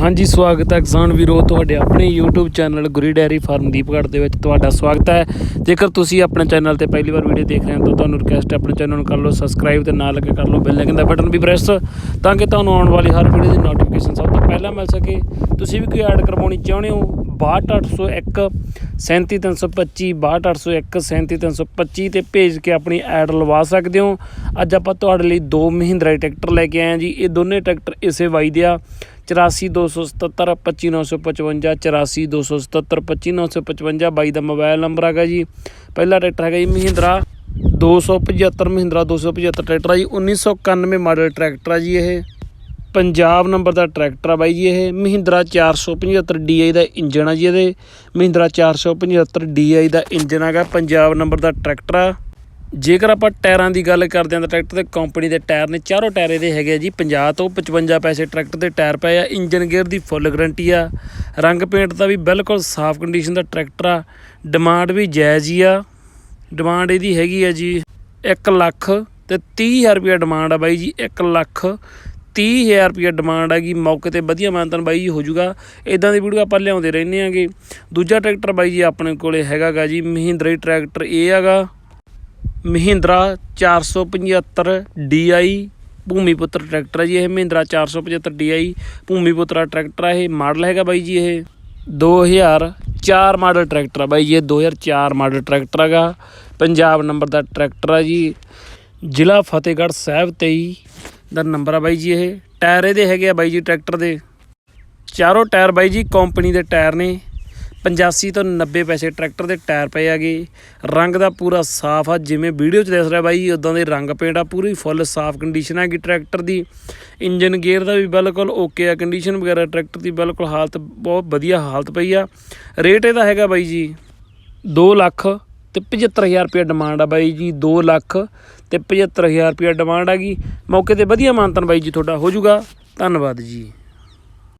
ਹਾਂਜੀ, ਸਵਾਗਤ ਹੈ ਕਿਸਾਨ ਵੀਰੋ, ਤੁਹਾਡੇ ਆਪਣੇ YouTube channel Guri dairy farm Deepgarh ਦੇ ਵਿੱਚ ਤੁਹਾਡਾ ਸਵਾਗਤ ਹੈ। ਜੇਕਰ ਤੁਸੀਂ ਆਪਣੇ ਚੈਨਲ ਤੇ ਪਹਿਲੀ ਵਾਰ ਵੀਡੀਓ ਦੇਖ ਰਹੇ ਹੋ ਤਾਂ ਤੁਹਾਨੂੰ ਰਿਕਵੈਸਟ ਹੈ ਆਪਣੇ ਚੈਨਲ ਨੂੰ ਕਰ ਲਓ ਸਬਸਕ੍ਰਾਈਬ ਤੇ ਨਾਲ ਲੱਗੇ ਕਰ ਲਓ ਬੈਲ ਆਈਕਨ ਦਾ ਬਟਨ ਵੀ ਪ੍ਰੈਸ ਤਾਂ ਕਿ ਤੁਹਾਨੂੰ ਆਉਣ ਵਾਲੀ ਹਰ ਵੀਡੀਓ ਦੀ ਨੋਟੀਫਿਕੇਸ਼ਨ ਸਭ ਤੋਂ ਪਹਿਲਾਂ ਮਿਲ ਸਕੇ। ਤੁਸੀਂ ਵੀ ਕੋਈ ਐਡ ਕਰਵਾਉਣੀ ਚਾਹੁੰਦੇ ਹੋ? 62801 37325 62801 37325 ਤੇ ਭੇਜ ਕੇ ਆਪਣੀ ਐਡ ਲਵਾ ਸਕਦੇ ਹੋ। ਅੱਜ ਆਪਾਂ ਤੁਹਾਡੇ ਲਈ ਦੋ ਮਹਿੰਦਰਾ ਟਰੈਕਟਰ ਲੈ ਕੇ ਆਏ ਹਾਂ ਜੀ। ਇਹ ਦੋਨੇ ਟਰੈਕਟਰ ਇਸੇ ਵਾਈ ਦੇ ਆ। 8427 25955 8427 25955 ਬਾਈ ਦਾ ਮੋਬਾਈਲ ਨੰਬਰ ਹੈਗਾ ਜੀ। ਪਹਿਲਾ ਟਰੈਕਟਰ ਹੈਗਾ ਜੀ ਮਹਿੰਦਰਾ 275 ਮਹਿੰਦਰਾ 275 ਟਰੈਕਟਰ ਆ ਜੀ 1991 ਮਾਡਲ ਟਰੈਕਟਰ ਆ ਜੀ ਇਹ। ਪੰਜਾਬ ਨੰਬਰ ਦਾ ਟਰੈਕਟਰ ਆ ਬਾਈ ਜੀ ਇਹ। ਮਹਿੰਦਰਾ 475 DI ਦਾ ਇੰਜਨ ਆ ਜੀ ਇਹਦੇ। ਮਹਿੰਦਰਾ 475 DI ਦਾ ਇੰਜਨ ਹੈਗਾ, ਪੰਜਾਬ ਨੰਬਰ ਦਾ ਟਰੈਕਟਰ ਆ। ਜੇਕਰ ਆਪਾਂ ਟਾਇਰਾਂ ਦੀ ਗੱਲ ਕਰਦੇ ਹਾਂ ਤਾਂ ਟਰੈਕਟਰ ਦੇ ਕੰਪਨੀ ਦੇ ਟਾਇਰ ਨੇ ਚਾਰੋਂ ਟਾਇਰ ਇਹਦੇ ਹੈਗੇ ਆ ਜੀ 50 ਤੋਂ 55 ਪੈਸੇ ਟਰੈਕਟਰ ਦੇ ਟਾਇਰ ਪਏ ਆ, ਇੰਜਨ ਗੇਅਰ ਦੀ ਫੁੱਲ ਗਾਰੰਟੀ ਆ, ਰੰਗ ਪੇਂਟ ਦਾ ਵੀ ਬਿਲਕੁਲ ਸਾਫ਼ ਕੰਡੀਸ਼ਨ ਦਾ ਟਰੈਕਟਰ ਆ ਡਿਮਾਂਡ ਵੀ ਜਾਇਜ਼ ਹੀ ਆ ਡਿਮਾਂਡ ਇਹਦੀ ਹੈਗੀ ਆ ਜੀ 1 ਲੱਖ ਤੇ 30000 ਰੁਪਏ ਡਿਮਾਂਡ ਆ ਬਾਈ ਜੀ 1 ਲੱਖ 30000 ਰੁਪਏ ਡਿਮਾਂਡ ਹੈਗੀ ਮੌਕੇ ਤੇ ਵਧੀਆ ਮਾਨਤਨ ਬਾਈ ਜੀ ਹੋ ਜਾਊਗਾ। ਇਦਾਂ ਦੀ ਵੀਡੀਓ ਆਪਾਂ ਲਿਆਉਂਦੇ ਰਹਿੰਦੇ ਆਂਗੇ। ਦੂਜਾ ਟਰੈਕਟਰ ਬਾਈ ਜੀ ਆਪਣੇ ਕੋਲੇ ਹੈਗਾਗਾ ਜੀ, ਮਹਿੰਦਰਾ ਟਰੈਕਟਰ ਇਹ ਹੈਗਾ ਮਹਿੰਦਰਾ 475 DI ਭੂਮੀਪੁੱਤਰ ਟਰੈਕਟਰ ਹੈ ਜੀ ਇਹ। ਮਹਿੰਦਰਾ 475 DI ਭੂਮੀਪੁੱਤਰਾ ਟਰੈਕਟਰ ਹੈ ਇਹ। ਮਾਡਲ ਹੈਗਾ ਬਾਈ ਜੀ ਇਹ। 2004 ਮਾਡਲ ਟਰੈਕਟਰ ਆ ਬਾਈ ਜੀ ਇਹ। 2004 ਮਾਡਲ ਟਰੈਕਟਰ ਹੈਗਾ। ਪੰਜਾਬ ਨੰਬਰ ਦਾ ਟਰੈਕਟਰ ਆ ਜੀ। ਜ਼ਿਲ੍ਹਾ ਫਤਿਹਗੜ੍ਹ ਸਾਹਿਬ 23 ਦਾ ਨੰਬਰ ਆ ਬਾਈ ਜੀ ਇਹ। ਟਾਇਰ ਇਹਦੇ ਹੈਗੇ ਆ ਬਾਈ ਜੀ ਟਰੈਕਟਰ ਦੇ। ਚਾਰੋਂ ਟਾਇਰ ਬਾਈ ਜੀ ਕੰਪਨੀ ਦੇ ਟਾਇਰ ਨੇ। 85 ਤੋਂ 90 ਪੈਸੇ ਟਰੈਕਟਰ ਦੇ ਟਾਇਰ ਪਏ ਹੈਗੇ। ਰੰਗ ਦਾ ਪੂਰਾ ਸਾਫ਼ ਆ, ਜਿਵੇਂ ਵੀਡੀਓ 'ਚ ਦਿਸ ਰਿਹਾ ਬਾਈ ਉਦਾਂ ਦੇ ਰੰਗ ਪੇਂਟ ਆ, ਪੂਰੀ ਫੁੱਲ ਸਾਫ਼ ਕੰਡੀਸ਼ਨ ਹੈਗੀ ਟਰੈਕਟਰ ਦੀ। ਇੰਜਨ ਗੇਅਰ ਦਾ ਵੀ ਬਿਲਕੁਲ ਓਕੇ ਆ ਕੰਡੀਸ਼ਨ ਵਗੈਰਾ ਟਰੈਕਟਰ ਦੀ ਬਿਲਕੁਲ ਹਾਲਤ ਬਹੁਤ ਵਧੀਆ ਹਾਲਤ ਪਈ ਆ। ਰੇਟ ਇਹਦਾ ਹੈਗਾ ਬਾਈ ਜੀ 2 ਲੱਖ ਤੇ 75000 ਰੁਪਏ ਡਿਮਾਂਡ ਆ ਬਾਈ ਜੀ 2 ਲੱਖ ਤੇ 75000 ਰੁਪਏ ਡਿਮਾਂਡ ਹੈਗੀ ਮੌਕੇ ਤੇ ਵਧੀਆ ਮਾਨਤਨ ਬਾਈ ਜੀ ਤੁਹਾਡਾ ਹੋ ਜਾਊਗਾ ਧੰਨਵਾਦ ਜੀ।